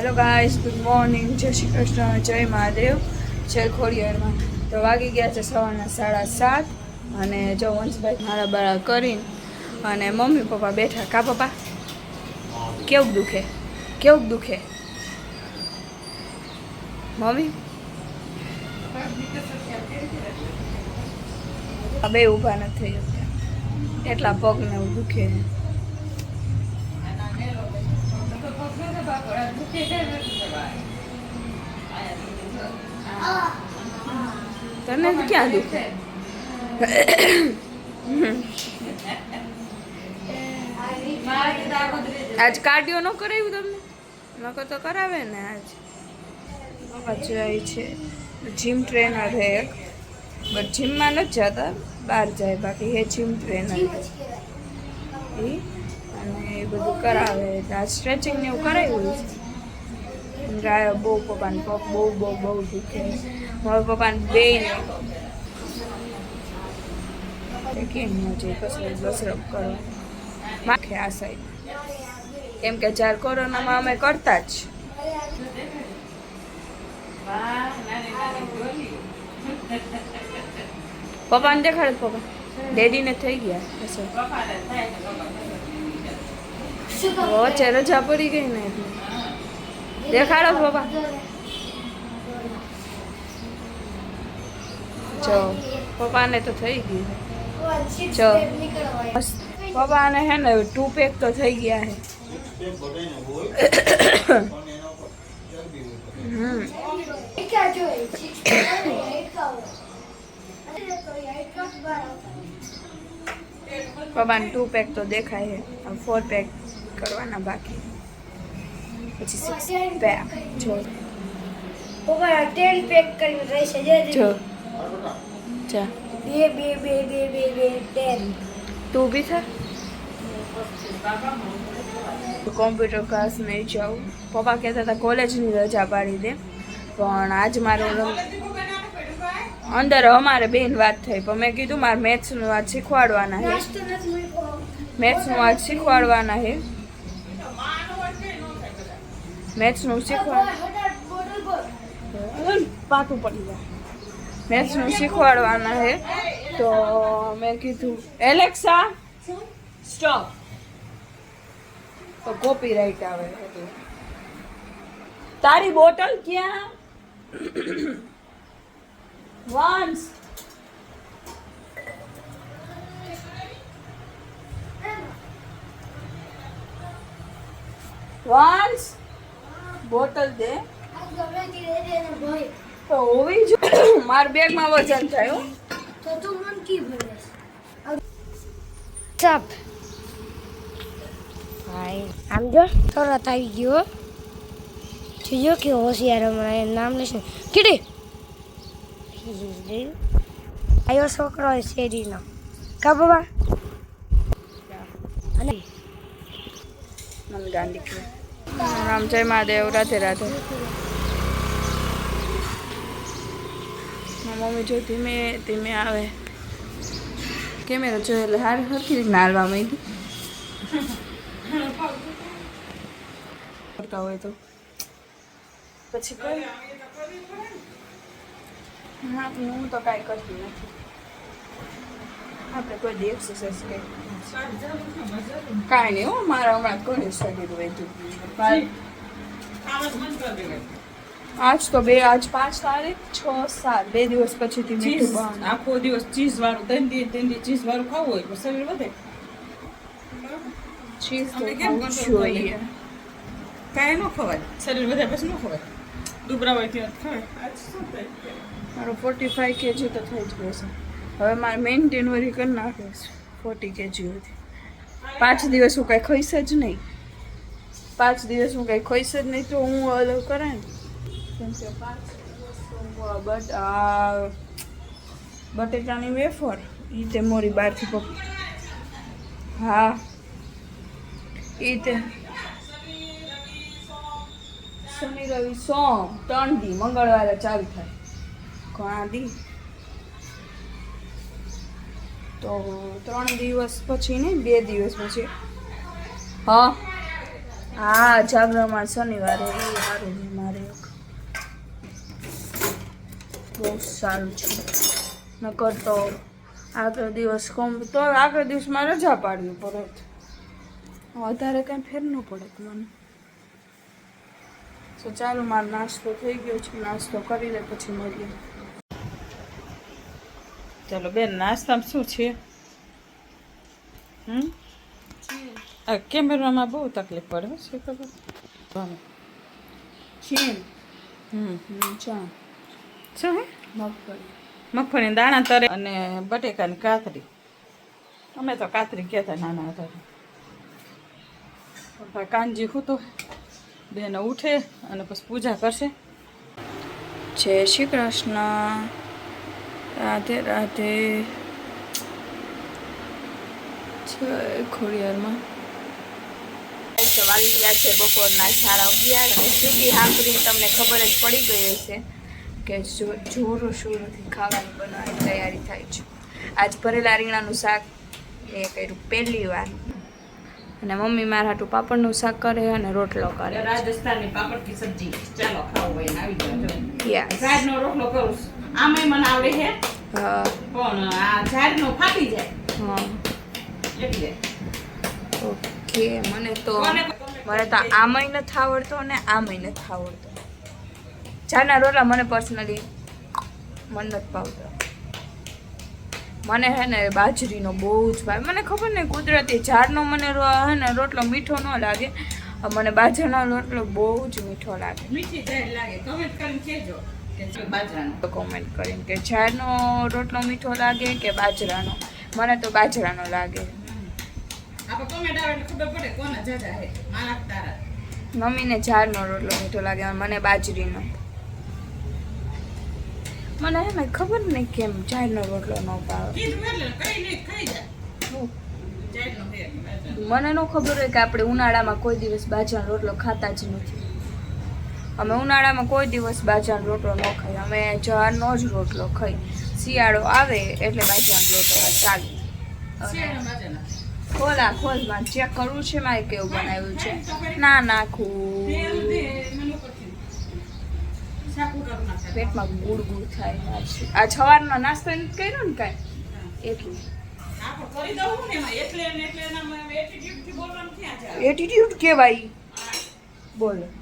Hello guys good morning જય શ્રી કૃષ્ણ, જય મહાદેવ. જય ખોડિયારમાં. તો વાગી ગયા છે સવારના સાડા સાત અને જો વંશભાઈ મારા બાળા કરીને અને મમ્મી પપ્પા બેઠા. કા પપ્પા? કેવું દુખે? કેવું દુખે? મમ્મી? બે ઊભા નથી થઈ એટલા પગને દુખે. તને ક્યાં દુખે આજ કાર્ડિયો ન કરાવ્યું તમને? નકર તો કરાવે ને આજ. જાય છે. જીમ ટ્રેનર છે એક. બટ જીમમાં નથી જતા. બહાર જાય બાકી હે જીમ ટ્રેનર અને એ બધું કરાવે. એટલે આ સ્ટ્રેચિંગ ને એવું કરાવ્યું છે? ગાય બહુ પપ્પાને પગ બહુ બહુ બહુ દુખે મારા પપ્પાને બે ને કેમ ન જઈ કસરત બસરત કરો. માખે આ સાઈડ કેમ કે જ્યારે કોરોનામાં અમે કરતા જ. પપ્પાને દેખાડે પપ્પા? ડેડીને થઈ ગયા. વચ્ચે રજા પડી ગઈ ને એટલે. દેખાડો પપ્પા જો પપ્પાને તો થઈ ગયું જો મસ્ત. પપ્પાને હે ને ટુ પેક તો થઈ ગયા હે હમ પપ્પાને ટુ પેક તો દેખાય છે ફોર પેક કરવાના બાકી પછી સિક્સ પેક જો પપ્પા ટેન પેક કરીને રહેશે. જે. જો જા. બે બે બે બે બે બે ટેન તું બી થા. કોમ્પ્યુટર ક્લાસ નહીં જાઉં. પપ્પા કહેતા હતા કોલેજની રજા પાડી દે. પણ આજ મારો અંદર અમારે બેન વાત થઈ પણ મેં કીધું મારે મેથ્સનું આજ શીખવાડવાના છે મેથ્સનું આજ શીખવાડવાના છે મેથ્સનું શીખવા હટાટ પાતું પડી જાય. મેથ્સનું શીખવાડવાના હે. તો મેં કીધું એલેક્સા સ્ટોપ. તો કોપીરાઇટ આવે એટલે તારી બોટલ ક્યાં? વન્સ વંશ બોટલ દે. તો હોવી જોઈએ મારા બેગમાં વજન થાય હો. તો તું મન કી ભરે ચાપ. હાય. આમ જો તરત આવી ગયો જોયો કે હોશિયાર હમણાં નામ લેશે. કીડી. આયો છોકરો શેરીનો. કા બાબા અને મને કે. રામ જય મહાદેવ, રાધે રાધે. મમ્મી જો ધીમે ધીમે આવે. કેમેરા જોયો એટલે હારી સરખી રીતના હાલવા માંડી. કરતા હોય તો. પછી કઈ? હા, હું તો કાંઈ કરતી નથી. આપણે કોઈ દી એક્સરસાઇઝ કરી કાંઈ નહીં હો મારા હમણાં ઘણી શરીર વધ્યું આજ તો બે આજ પાંચ તારીખ છ સાત. બે દિવસ પછીથી મીઠું ચીઝ આખો દિવસ ચીઝ વાળું ત્રણ દી ત્રણ દી ચીઝ વાળું ખાવું હોય તો શરીર વધે. ચીઝ તો કેમ ખાવું જોઈએ. કાંઈ ન ખવાય. શરીર વધે પછી ન ખવાય. દુબરા હોય ત્યાં ખવાય આજ શું થાય? મારો ફોર્ટી ફાઈવ કેજી તો થઈ જ ગયો છે. હવે મારે મેઇન ડિલિવરી કરી નાખે છે. ફોર્ટી કેજી હતી પાંચ દિવસ હું કાંઈ ખોઈશ જ નહીં. પાંચ દિવસ હું કાંઈ ખોઈશ જ નહીં તો હું અલગ કરે ને. કેમ કે પાંચ બટેટાની વેફર એ તે મોરી બહારથી પપ્પા હા. એ તે શનિ રવિ સોમ, ત્રણ દી, મંગળવારે ચાલુ થાય. ઘણા દી. તો ત્રણ દિવસ પછી નહીં બે દિવસ પછી. હા. હા જાગરણમાં શનિવારે સારું છે મારે બહુ સારું છે. નકર તો આગળ દિવસ કમ તો આગળ દિવસમાં રજા પાડવી પડે વધારે કાંઈ ફેર ન પડે મને. તો ચાલો મારો નાસ્તો થઈ ગયો છે. નાસ્તો કરી લે પછી મળીએ. ચાલો બેન નાસ્તામાં શું છે? હમ? આ કેમેરામાં બહુ તકલીફ પડે છે ખબર. હમ. ચા શું હે? મગફળી. મગફળી દાણા તરે અને બટેકાની કાતરી. અમે તો કાતરી કહેતા નાના હતા. કાનજી ખૂતો બેન ઉઠે અને પછી પૂજા કરશે. જય શ્રી કૃષ્ણ. રાધે રાધે. ખોડિયારમાં. વાગી ગયા છે બપોરના સાડા અગિયાર અને સીધી હાંકરી તમને ખબર જ પડી ગઈ હશે કે જો જોરો શોરોથી ખાવાની બનાવવાની તૈયારી થાય છે. આજ ભરેલા રીંગણાનું શાક એ કર્યું પહેલી વાર. અને મમ્મી મારા હાટું પાપડનું શાક કરે અને રોટલો કરે. રાજસ્થાની પાપડ કી સબ્જી. ચાલો ખાવું હોય આવી જાવ યસ રોટલો કરું છું. આમાંય મને આવડે છે. પણ આ ઝાડનો ફાટી જાય. એટલે. ઓકે મને તો મને તો આમાંય નથી આવડતો અને આમાંય નથી આવડતો. ચાના રોટલા મને પર્સનલી મન નથી ભાવતો. મને હે ને બાજરીનો બહુ જ ભાવે. મને ખબર નહીં કુદરતી ઝાડનો મને હે ને રોટલો મીઠો ન લાગે. મને બાજરાનો રોટલો બહુ જ મીઠો લાગે. મીઠી લાગે. કમેન્ટ કરીને કહેજો. બાજરાનો? કોમેન્ટ કરીને કે ઝાડનો રોટલો મીઠો લાગે કે બાજરાનો? મને તો બાજરાનો લાગે. મમ્મીને ઝાડનો રોટલો મીઠો લાગે મને બાજરીનો. મને હે ખબર નહીં કેમ ઝાડનો રોટલો ન ભાવે. મને ન ખબર હોય કે આપણે ઉનાળામાં કોઈ દિવસ બાજરાનો રોટલો ખાતા જ નથી. અમે ઉનાળામાં કોઈ દિવસ બાજરાનો રોટલો ન ખાઈ. અમે જવારનો જ રોટલો ખાઈ. શિયાળો આવે એટલે બાજરાનો રોટલો ચાલે. ખોલા ખોલ ખોલમાં ચેક કરવું છે મારે કેવું બનાવ્યું છે? ના નાખું. પેટમાં ગુડ ગુડ થાય આ સવારનો નાસ્તો કર્યો ને કાંઈ? એટલું. આપણે કરી દઉં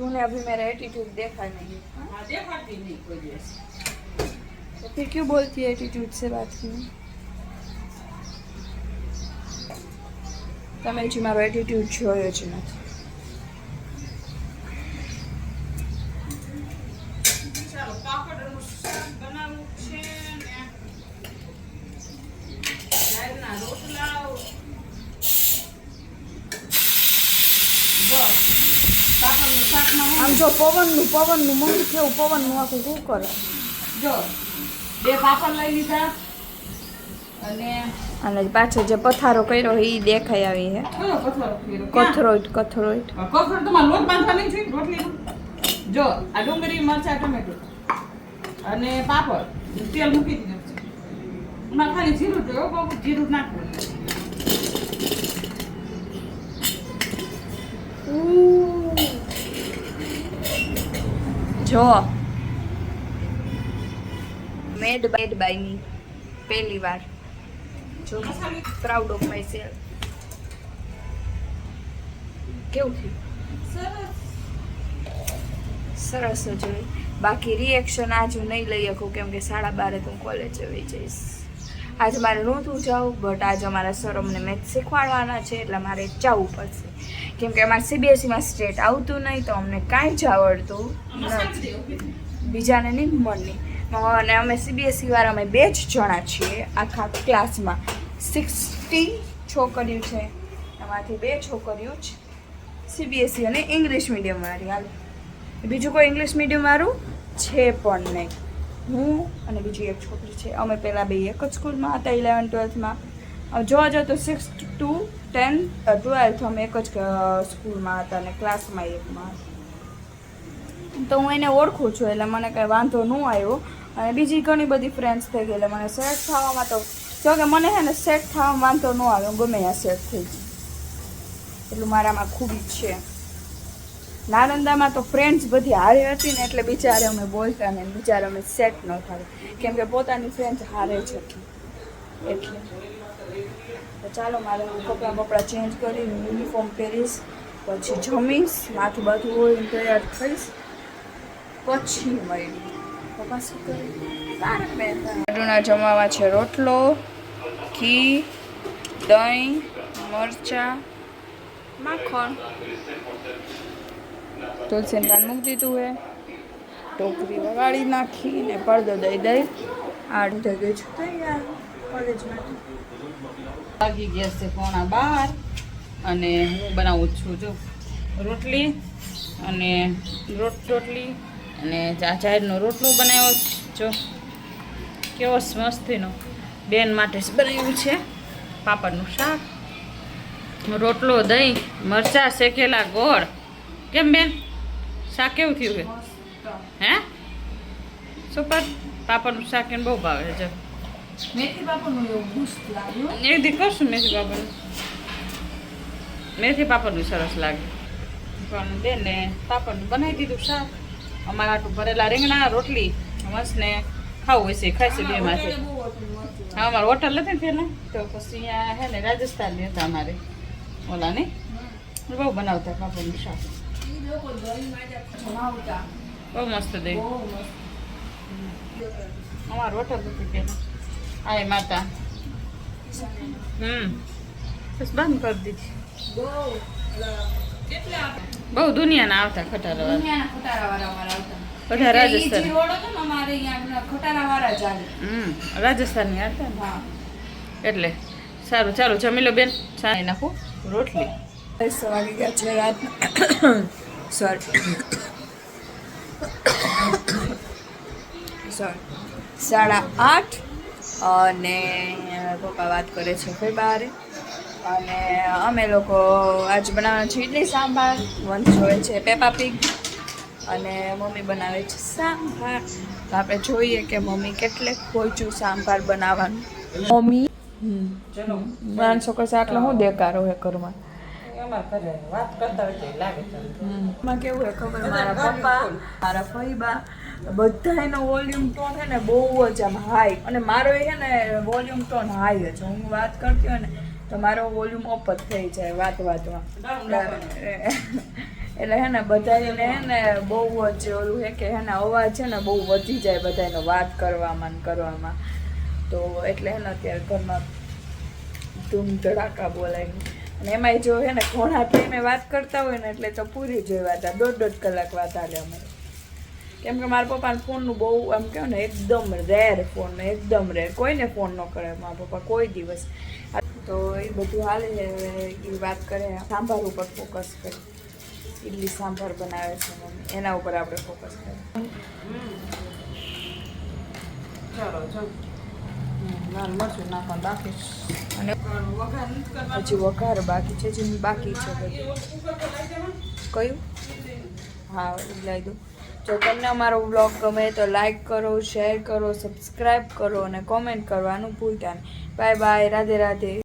तूने अभी मेरा एटीट्यूड देखा नहीं હા, દેખાડતી નહીં કોઈ દિવસ. तो फिर क्यों बोलती है एटीट्यूड से बात की તમે હજી મારો એટીટ્યુડ જોયો જ નથી આમ જો પવનનું પવનનું મમ્મી કેવું પવનનું આખું શું કરે? જો બે પાપડ લઈ લીધા અને અને પાછળ જે પથારો કર્યો એ દેખાઈ આવી હે ફેરો? કથરોઈટ કથરોઈટ તમારે લોટ બાંધવાની છે? રોટલી જો આ ડુંગળી મરચા ટમેટો અને પાપડ. તેલ મૂકી દીધું એમાં ખાલી જીરું જોયો બહુ જીરું નાખવું. જો. મેડ બાય મી પહેલી વાર. જો પ્રાઉડ ઓફ માય સેલ્ફ કેવું થયું? સરસ. જ હોય બાકી રિએક્શન આજ નહીં લઈ શકું, કેમ કે સાડા બારે તો હું કોલેજ આવી જઈશ. આજે મારે નહોતું જવું બટ આજે અમારા સર અમને મેથ શીખવાડવાના છે, એટલે મારે જવું પડશે. કેમ કે અમારે સીબીએસઈમાં સ્ટેટ આવતું નહીં તો અમને કાંઈ જ આવડતું નથી. બીજાને નહીં મનની અને અમે સીબીએસસી વાળા અમે બે જ જણા છીએ આખા ક્લાસમાં સિક્સટી છોકરીઓ છે. એમાંથી બે છોકરીઓ જ સીબીએસઈ અને ઇંગ્લિશ મીડિયમવાળી હાલ બીજું કોઈ ઇંગ્લિશ મીડિયમ વાળું? છે પણ નહીં. હું અને બીજી એક છોકરી છે. અમે પહેલાં બે એક જ સ્કૂલમાં હતા ઇલેવન ટ્વેલ્થમાં જોવા જાઓ તો સિક્સ ટુ ટેન ટ્વેલ્થ અમે એક જ સ્કૂલમાં હતા અને ક્લાસમાં એકમાં તો હું એને ઓળખું છું, એટલે મને કાંઈ વાંધો ન આવ્યો. અને બીજી ઘણી બધી ફ્રેન્ડ્સ થઈ ગઈ, એટલે મને સેટ થવામાં તો જો કે મને છે ને સેટ થવામાં વાંધો ન આવ્યો ગમે ત્યાં સેટ થઈ ગઈ એટલું મારામાં ખૂબી છે. નાલંદામાં તો ફ્રેન્ડ્સ બધી હારે હતી ને, એટલે બિચારે અમે બોલતા ને, બિચારે અમે સેટ ન થાય કેમ કે પોતાની ફ્રેન્ડ્સ હારે છે એટલે ચાલો, મારે હું કપડાં બપડા ચેન્જ કરી યુનિફોર્મ પહેરીશ, પછી જમીશ, માથું બાથું હોય તૈયાર થઈશ, પછી મળી પપ્પા શું કરે? લાડુના જમાવા છે રોટલો, ઘી, દહીં, મરચાં, માખણ. તુલસીને પાન મૂકી દીધું હે. ટોકરી વગાડી નાખી ને પડદો દઈ દઈ. આડ થઈ ગઈ છે તૈયાર. કોલેજ માટે. વાગી ગયા છે પોણા બાર અને હું બનાવું છું જો રોટલી અને રોટ રોટલી અને ચાચાનો રોટલો બનાવ્યો જો કેવો મસ્તીનો બેન માટે બનાવ્યું છે પાપડનું શાક રોટલો દહીં મરચાં શેકેલા ગોળ. કેમ બેન? શાક કેવું થયું? હે? સુપર પાપડનું શાક એને બહુ ભાવે છે. મેથી બાપુનું એવું મસ્ત લાગ્યું? એક દી કરશું મેથી પાપડનું મેથી પાપડનું સરસ લાગે પણ બેને પાપડનું બનાવી દીધું શાક. અમારા આટલું ભરેલા રીંગણા રોટલી મસ્ત ને ખાવું હશે છે બે માંથી હા અમારે હોટલ હતી ને પેલા તો પછી અહીંયા હે ને રાજસ્થાનની હતા અમારે ઓલા ને બહુ બનાવતા પાપડનું શાક. બહુ મસ્ત દઈ અમારું હોટલ હતી પેલા આય માતા. હમ. બસ બંધ કરી દીધી. બહુ દુનિયાના આવતા ખટારા બધા રાજસ્થાન. હમ રાજસ્થાનની આવતા એટલે સારું ચાલો જમી લો બેન. સારી નાખું. રોટલી. વાગી ગયા છે રાત. સોરી સોરી સાડા આઠ. અને પપ્પા વાત કરે છે ભાઈ બહાર અને અમે લોકો આજ બનાવવાના છે ઇડલી સાંભાર વંશ હોય છે પેપા પીગ અને મમ્મી બનાવે છે સાંભાર. તો આપણે જોઈએ કે મમ્મી કેટલે પહોંચ્યું સાંભાર બનાવવાનું. મમ્મી? ચલો માણસો કશે આટલો શું દેકારો હે ઘરમાં. અમારા ઘરે વાત કરતા હોય તો લાગે તમને. માં કેવું હોય ખબર? મારા પપ્પા મારા ફઈબા બધાયનો વોલ્યુમ ટોન છે ને બહુ જ આમ હાઈ અને મારો એ છે ને વોલ્યુમ ટોન હાઈ જ. હું વાત કરતી હોય ને તો મારો વોલ્યુમ ઓપ જ થઈ જાય વાત વાતમાં. એટલે હે ને બધાને હે ને બહુ જ ઓલું હે કે હે ને અવાજ છે ને બહુ વધી જાય બધાનો વાત કરવામાં ને કરવામાં તો એટલે હે ને અત્યારે ઘરમાં ધૂમ ધડાકા બોલાય. અને એમાંય જો હે ને ઘોણા ટાઈમે વાત કરતા હોય ને એટલે તો પૂરી જોઈ વાત, દોઢ દોઢ કલાક વાત હાલે અમારે. કેમ કે મારા પપ્પાને ફોનનું બહુ, આમ કહો ને, એકદમ રેર ફોન એકદમ રેર કોઈને ફોન ન કરે મારા પપ્પા, કોઈ દિવસ. તો એ બધું હાલે એ વાત કરે, સાંભાર ઉપર ફોકસ કરે. ઇડલી સાંભાર બનાવે છે મમ્મી, એના ઉપર આપણે ફોકસ કરીએ. ચાલો, જો. લાલ મરચું નાખવાનું બાકી અને. હજી વઘાર બાકી છે જે બાકી છે. કયું હા લઈ દઉં જો તમને અમારો બ્લોગ ગમે તો લાઈક કરો શેર કરો સબસ્ક્રાઈબ કરો અને કોમેન્ટ કરવાનું ભૂલતા નહીં બાય બાય રાધે રાધે